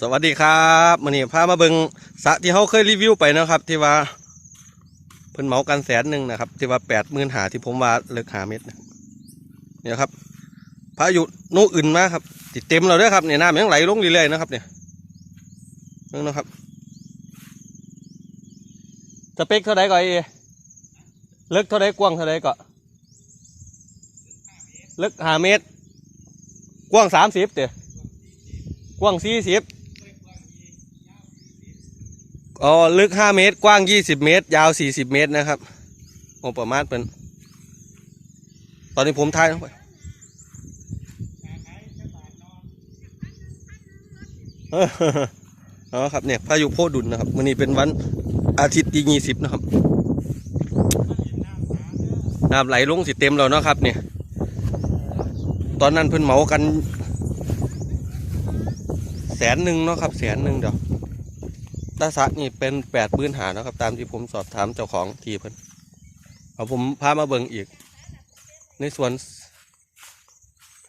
สวัสดีครับมันนี้พามาเบิงสระที่เขาเคยรีวิวไปนะครับ ที่ว่าเพิ่นเหมากันแสนหนึ่งนะครับ ที่ว่าแปดหมื่นหาที่ผมว่าเลิกหาเม็ดเนี่ยครับพายุโนอื่นมาครับติดเต็มเราด้วยครับเนี่ยน้ำยังไหลลงเรื่อยๆนะครับ เนี่ยนี่นะครับสเปคเท่าไหร่ก่อนเอเลิกเท่าไหร่กว้างเท่าไหร่ก่อนเลิกหาเมตร กว้างสามสิบเดี๋ยวกว้างสี่สิบ อ๋อลึกห้าเมตร กว้างยี่สิบเมตร ยาวสี่สิบเมตรนะครับโอประมาณเป็น ตอนนี้ผมทายลงไปอ๋อครับเนี่ยพายุโพดุลนะครับวันนี้เป็นวันอาทิตย์ที่ยี่สิบนะครับน้ำไหลลงสิเต็มแล้วนะครับ เนี่ย ตอนนั้นเพิ่นเหมากัน แสนหนึ่งเนาะครับ แสนหนึ่งเดี๋ยว ตาสะนี่เป็นแปดปื้นหาเนะครับ ตามที่ผมสอบถามเจ้าของทีเพิ่นเอาผมพามาเบิ่งอีก ในสวน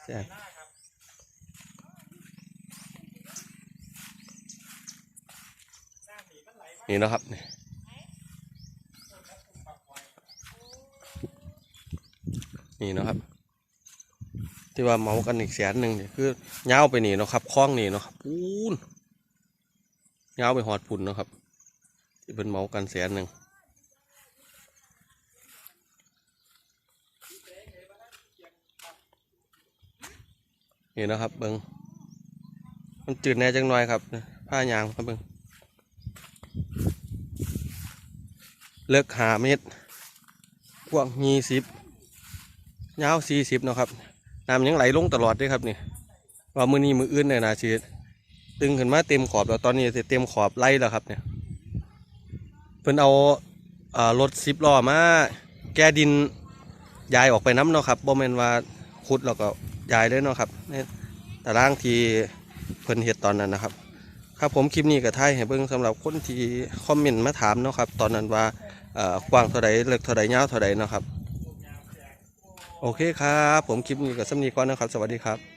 ใช่นี่นะครับนี่นี่นะครับ ที่ว่าเมากันอีกแสนหนึ่งเนี่ยคือเงาไปนี่นะครับคล้องนี่นะครับปูน เงาวไปหอดปุ่นนะครับ ที่เป็นเมากันแสนหนึ่งนี่นะครับเบิงมันจืดแน่จังหน่อยครับ ผ้ายางครับเบิงเลิกหาเม็ดกว้างยี่สิบยาวสี่สิบนะครับน้ำยังไหลลงตลอดด้วยครับนี่ว่ามือนี้มืออื่นเนี่ยนาชีดตึ ตึงขึ้นมาเต็มขอบแล้วตอนนี้จะเต็มขอบไล่แล้วครับเนี่ยเพิ่นเอาอ่ารถสิบล้อมาแก้ดินย้ายออกไปน้ำเนาะครับบ่แมนว่าขุดแล้วก็ย้ายเลยเนาะครับในตารางที่เพิ่นเฮ็ดตอนนั้นนะครับ ครับผมคลิปนี้ก็ถ่ายให้เบิ่งสำหรับคนที่คอมเมนต์มาถามเนาะครับ ตอนนั้นว่ากว้างเท่าใดเล็กเท่าใดยาวเท่าใดเนาะครับ โอเคครับ ผมคลิปนี้กับสำนีก่อนนะครับ สวัสดีครับ